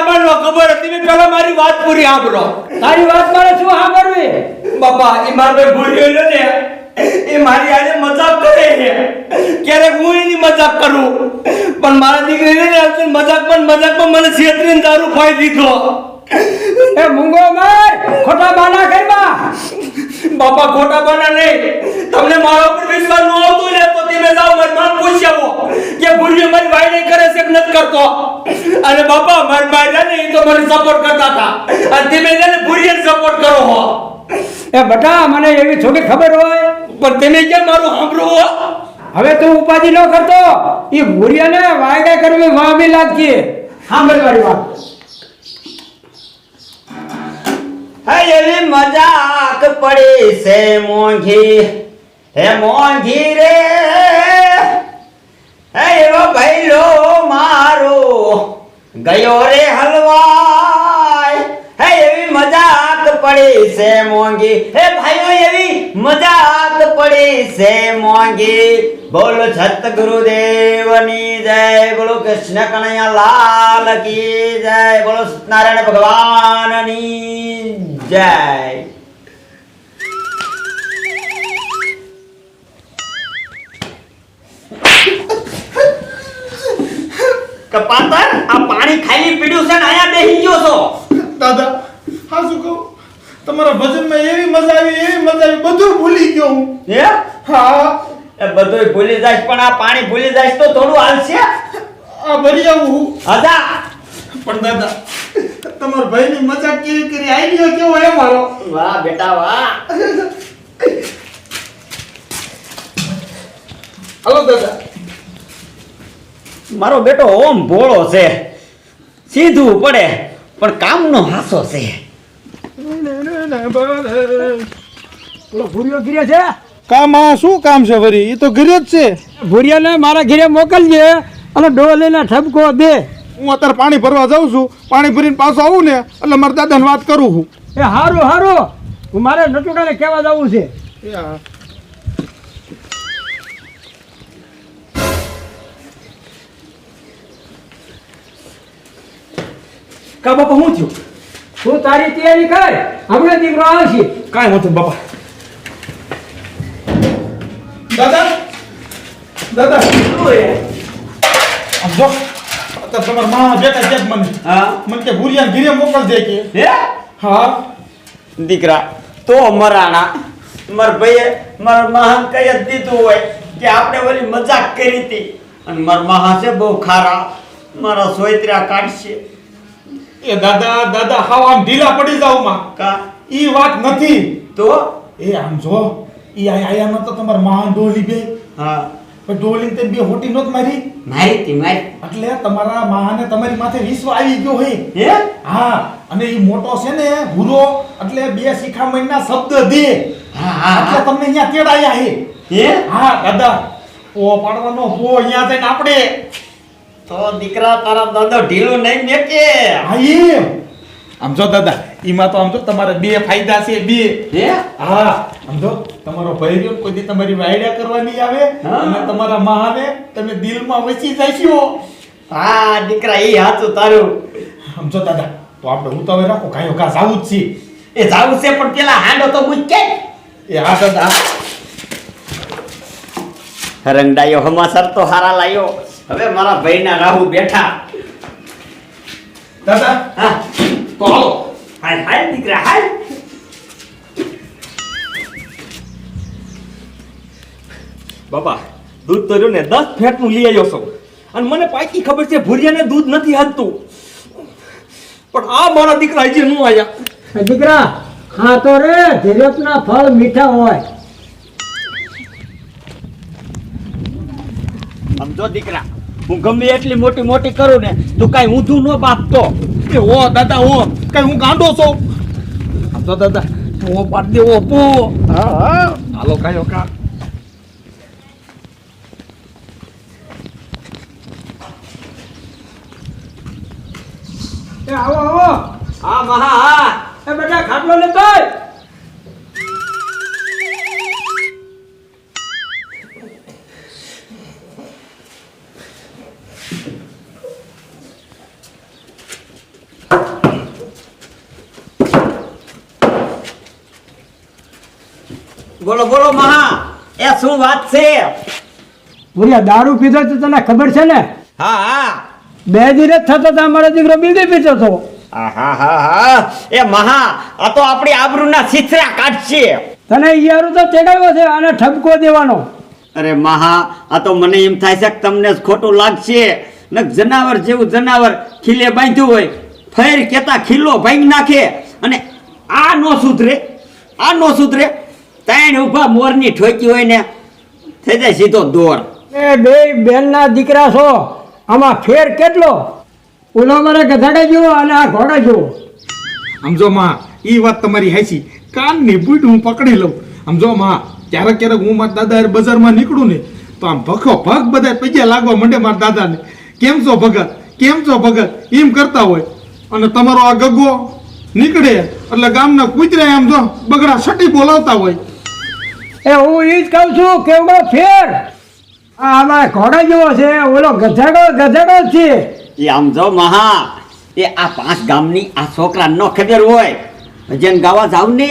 નો ખબર હતી? મેં પેલા મારી વાત પૂરી સાંભળો. તારી વાત મારે શું સાંભળવી? બાપા એ મારો ભાઈ ભૂલ્યો ને. એ મારી આજે મજાક કરે છે. ક્યારેક હું એની મજાક કરું. પણ મારા દીકરીને ને અર્જુન પણ મજાકમાં મને છેતરીને દારૂ ખોઈ દીધો. એ મૂંગો માર ખોટા બાના કરવા બાપા ખોટા બના નહીં. તમને મારા ઉપર વિશ્વાસ ન આવતો ને તો તમે જાઓ મારી માં પૂછી આવો કે ભૂલ્યો મારી વાયડે કરે છે કે નથી કરતો? અને બાપા મારી માર્યા ને એ તો મને સપોર્ટ કરતા હતા. અને તમે એને ભૂલ્યો સપોર્ટ કરો હો. એ બટા મને એવી થોડી ખબર હોય. પણ તમે કેમ મારું સાંભળો હો? હવે તું ઉપાધિ ન કરતો. એ ભૂરિયાને વાયદા કરવી વામી લાગતી સાંભળવાની વાત. હે એવી મજાક પડી છે મોંઘી. હે મોંઘી રે. હે એવો ભૈલો મારો. ગયો રે હલવાય હે એવી મજાક પડી છે મોંઘી. હે ભાઈઓ, એવી મજાક પડી છે મોંઘી. બોલો છત ગુરુદેવની જય, બોલો કૃષ્ણ કનૈયા લાલ કી જય, બોલો સત્યનારાયણ ભગવાનની જય. કપાતર, આ પાણી ખાલી પીડ્યું છે ને આયા બેહી ગયો છો. દાદા, હા, શું કહું? તમારા ભજનમાં એવી મજા આવી એવી મજા આવી બધું ભૂલી ગયો હું. હે? હા. એ બધુંય ભૂલી જાય પણ આ પાણી ભૂલી જાય તો થોડું હાલશે. આ ભરી આવું હું. હજા. પણ દાદા તમારા ભાઈની મજાક કેવી કરી? આઈડિયો કેવો હે મારો? વાહ બેટા વાહ. હલો દાદા. મારો બેટો ઓમ ભોળો છે. સીધું પડે પણ કામનો હાસો છે. ભૂરિયો ગીરે છે? કામ આ શું કામ છે વરી? એ તો ઘરે જ છે. ભૂરિયાને મારા ઘરે મોકલજે. અને ડોલીને ઠપકો દે. હું અત્યારે પાણી ભરવા જાઉં છું. પાણી ભરીને પાછો આવું ને એટલે મારા દાદાને વાત કરું છું. એ હારું હારું. હું મારે નટુડાને કહેવા જવું છે. એ હા. કા બાપા હું થયું? તું તારી તૈયારી કર. હમણાં દીકરો આવશે. કાંઈ વાંધો બાપા. દાદા? દાદા. જો અત્યારે તમારા માં બેટા છે જ મને. હા. મને કે ભૂરિયા ગીરે મોકલ દે કે. હે? હા. દીકરા તો મરાણા. મારા ભાઈએ મારા મહાન કઈ જ દીધું હોય કે આપણે ઓલી મજાક કરી હતી. અને મારા મહા છે બહુ ખારા. મારા સોયત્રા કાઢશે. એ દાદા દાદા હાવ આમ ઢીલા પડી જાવમાં. કા? ઈ વાત નથી. તો? એ આમ જો ઈ આયા આયા તો તમાર મહાન ડોલી બે. હા. પણ ડોલી તે બે હોટી નોત મારી. મારી તી મારી. એટલે તમારા મહાને તમારી માથે વિશ્વ આવી ગયો હે. હે? હા અને ઈ મોટો છે ને ભૂરો એટલે બે શિખામણના શબ્દ દે. હા હા એટલે. તમને અહીંયા તેડાયા હે. હે? હા દાદા ઓ પાડવાનો હો અહીંયા જઈને આપણે. તો દીકરા તારા દાદો ઢીલું નહીં મેકે. હા એમ આમ જો દાદા એમાં તો આમ જો તમારા બે ફાયદા છે બે. હે હા સમજો તમારો ભાઈ રહ્યો કોઈ દી તમારી વાયડા કરવાની આવે હા. અને તમારા મહાને તમે દિલમાં વસી જશો. હા દીકરા એ હાચું તારું. સમજો દાદા તો આપણે હું તો હવે રાખો કાંઈ કા જાવું જ એ જાવું છે પણ પેલા હાંડો તો મૂકી. કે એ હા દાદા. રંગડાયો હમાસર તો હારા લાયો. હવે મારા ભાઈના રાહુ બેઠા. દાદા હા. તો હાલો. હાય હાય દીકરા હાય. બાપા દૂધ તો ને દસ ફેટનું લઈ આવ્યો છું. અને મને પાકી ખબર છે ભૂરિયાને દૂધ નથી હાલતું. પણ આ મારા દીકરા હજી નું આયા દીકરા હા તો રે ધીરજના ફળ મીઠા હોય. સમજો દીકરા હું ગમે એટલી મોટી મોટી કરું ને તું કઈ ઊંધું ન બાપતો. કે ઓ દાદા ઓ કઈ હું ગાંડો છું. સમજો દાદા ઓ પાડ દે ઓ પો હા હા. હાલો કાયો કા એ આવો આવો. હા મહા હા એ બેટા ખાટલો લેતો બોલો બોલો મહા એ શું વાત છે? ભૂરિયા દારૂ પીધો તો તને ખબર છે ને? હા હા. બે દિવસ થતો તો અમારો દીકરો બીડી પીતો હતો. હા હા હા. એ મહા આ તો આપણી આબરૂના છીછરા કાઢશે. તને ઈયારું તો ચડાવ્યો છે આને ઠપકો દેવાનો. અરે મહા આ તો મને એમ થાય છે કે તમને જ ખોટું લાગશે. ને જનાવર જેવું જનાવર ખીલે બાંધ્યું હોય ફેર કેતા ખીલો ભાંગી નાખે. અને આ નો સુધરે આ નો સુધરે. તાણ ઊભા મોરની ઠોકી હોય ને થઈ જાય સીધો દોર. એ બે બેનના દીકરા છો આમાં ફેર કેટલો? ઓલો મારે ગધાડે જુઓ અને આ ઘોડા જુઓ સમજો માં એ વાત તમારી હાચી. કાનની બૂટ હું પકડી લઉં. સમજો માં ક્યારેક ક્યારેક હું મારા દાદા હારે બજારમાં નીકળું ને તો આમ ભખો ભગ બધા પૈસા લાગવા માંડે મારા દાદાને. કેમ છો ભગત? કેમ છો ભગત? એમ કરતા હોય. અને તમારો આ ગગો નીકળે એટલે ગામના કૂતરા આમ જો બગડા સટી બોલાવતા હોય. એ હું એ જ કહું છું કેવડો ફેર. આ આમાં ઘોડા જેવો છે ઓલો ગધેડો ગધેડો જ છે. એ આમ જો મહા એ આ પાંચ ગામની આ છોકરા ન ખબર હોય. જેમ ગાવા જાવ ને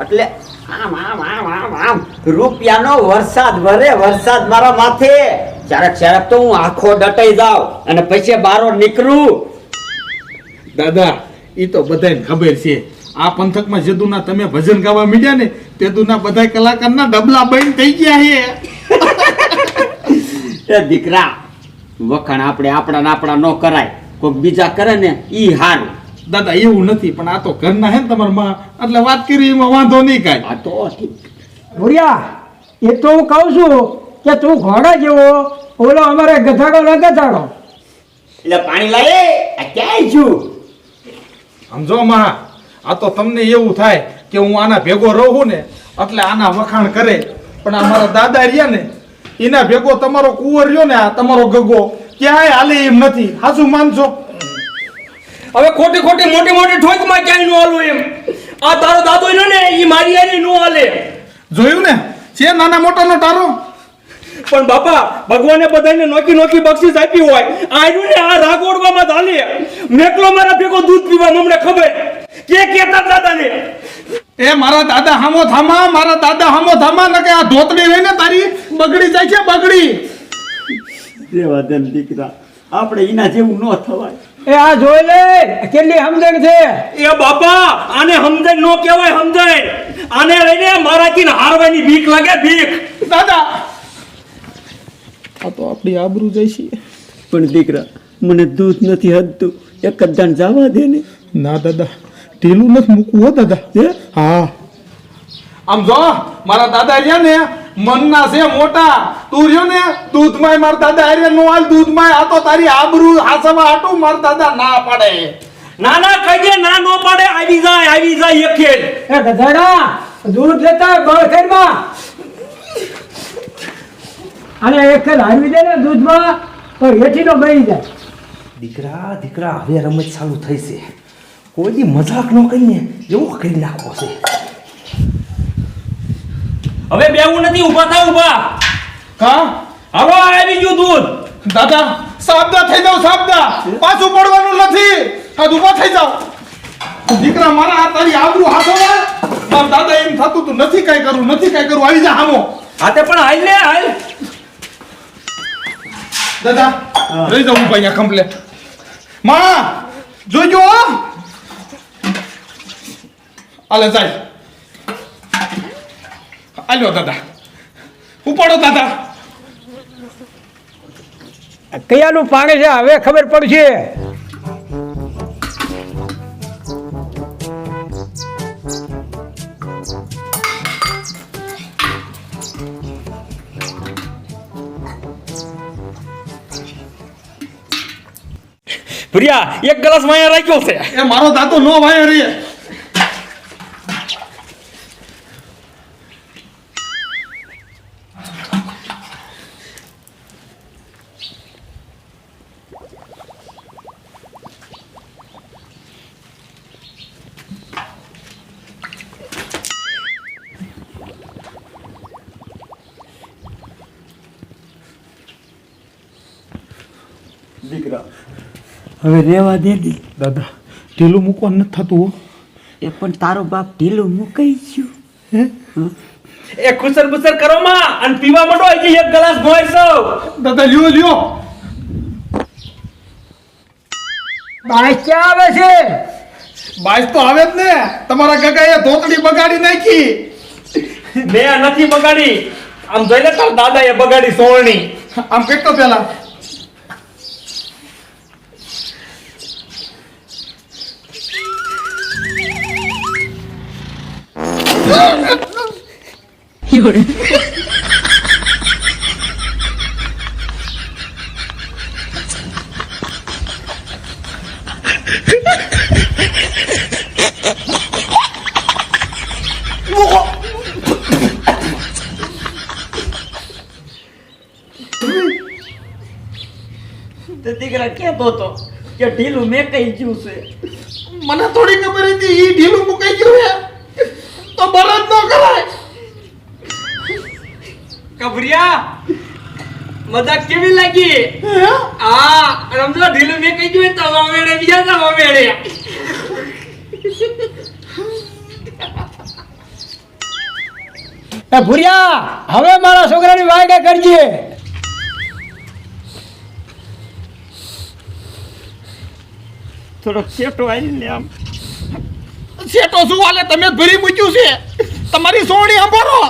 એટલે આમ આમ આમ આમ આમ રૂપિયાનો વરસાદ ભરે વરસાદ મારા માથે. ક્યારેક ક્યારેક તો હું આખો ડટાઈ જાઉં અને પછી બારો નીકળું. દાદા એ તો બધાને ખબર છે. આ પંથકમાં જદુના તમે ભજન ગાવા મીડ્યા ને તેદુના બધા કલાકારના ડબલા બંધ થઈ ગયા છે એ દીકરા વખાણ આપણે આપણા આપણા ન કરાય. કોઈક બીજા કરે ને ઈ હારું દાદા એવું નથી પણ આ તો ઘરના હે ને તમારા માં. એટલે વાત કરી એમાં વાંધો નહીં કાંઈ. આ તો. ભૂરિયા એ તો હું કહું છું કે તું ઘોડા જેવો ઓલો અમારે ગધાડો ને ગધાડો. એટલે પાણી લાવે આ ક્યાંય છું? સમજો માં આ તો તમને એવું થાય કે હું આના ભેગો રહું ને એટલે આના વખાણ કરે. પણ આ મારા દાદા રહ્યા ને એના ભેગો તમારો કુંવર રહ્યો ને આ તમારો ગગો ક્યાંય હાલે એમ નથી. હાજુ માનજો હવે ખોટી ખોટી મોટી મોટી ઠોકમાં ક્યાંય નો હાલું એમ. આ તારો દાદો રહ્યો ને એ મારી આની નો હાલે. જોયું ને? છે નાના મોટાનો તારો પણ બાપા ભગવાને બધાને નોકી નોકી બક્ષીસ આપી હોય. આયુ ને આ રાગોડવામાં ચાલે મેકલો મારા ભેગો દૂધ પીવા મમને ખબર. કે કેતા દાદાને? એ મારા દાદા હામો થામા મારા દાદા હામો થામા ને કે આ ધોતડી હોય ને તારી બગડી જાય છે બગડી? રેવા દે ને દીકરા આપણે એના જેવું ન થવાય. એ આ જોઈ લે કેટલી સમજણ છે? એ બાપા આને સમજણ નો કહેવાય સમજણ આને લઈને મારાથી ને હારવાની બીક લાગે બીક. દાદા! આ તો આપણી આબરૂ જાય છે. પણ દીકરા મને દૂધ નથી હદતું એક જ જાણ જવા દે ને. ના દાદા. ઢીલું નથી મૂકવું હો દાદા એ હા. આમ જો મારા દાદા રહ્યા ને મનના છે મોટા તું રહ્યો ને દૂધમાં મારા દાદા હારે નો હાલ દૂધમાં આ તો તારી આબરૂ હાસવા હાટું મારા દાદા ના પાડે. ના ના કહીએ ના નો પાડે આવી જાય આવી જાય એક ખેલ એ ગધેડા દૂધ લેતા બળખેરમાં અને એક ખેલ હારવી દે ને દૂધમાં તો હેઠીનો બળી જાય. દીકરા દીકરા હવે રમત ચાલુ થઈ છે. કોઈ દી મજાક ન કરીને એવું કરી નાખો છે. હવે બેવું નથી ઊભા થા ઊભા. કા? હવે આવી ગયું દૂધ. દાદા સાબદા થઈ જાવ સાબદા. પાછું પડવાનું નથી. આ ઊભા થઈ જાવ દીકરા મારા આ તારી આબરૂ હાથોમાં મારા દાદા એમ થતું તું નથી કાંઈ કરું નથી કઈ કરું આવી જા હામો. હાથે પણ હાલ ને હાલ. દાદા રહી જાઉં ભાઈ અહીંયા કમ્પ્લેટમાં જોજો હો. સાહેબ જાય આલ્યો દાદા ઉપાડો દાદા કયાનું પાણી છે હવે ખબર પડશે પ્રિયા એક ગ્લાસ માયા રાખ્યો છે એ મારો દાદો નો વાયા રે દીકરા. હવે રેવા દે દી દાદા. ઢીલું મૂકવા નથી થતું હો. એ પણ તારો બાપ ઢીલું મૂકાઈ ગયું. એ ખુસર બુસર કરો માં અને પીવા માંડો હજી એક ગ્લાસ ભોય સૌ. દાદા લ્યો લ્યો. બાઈક ક્યાં આવે છે? બાઈસ તો આવે જ ને. તમારા ગગાએ ધોતડી બગાડી નાખી. મેં નથી બગાડી. આમ જોઈ લે તાર દાદાએ બગાડી સોળની આમ કેટલો તો પેલા તે દીકરા કહેતો હતો કે ઢીલું મેં કહી ગયું છે. મને થોડી ખબર હતી એ ઢીલું મુકાઈ ગયું હે તો બરદ ન કરાય. કબરિયા મજાક કેવી લાગી? હા? રમજો ઢીલું મેં કહી દઉં તો મેળે બીજા ના મેળે. એ ભુરિયા હવે મારા છોકરાની વાયકા કરજે. થોડોક શેઠો આવી ને આમ. શેઠો શું હાલે તમે ભરી મૂક્યું છે. તમારી સોણી સાંભળો.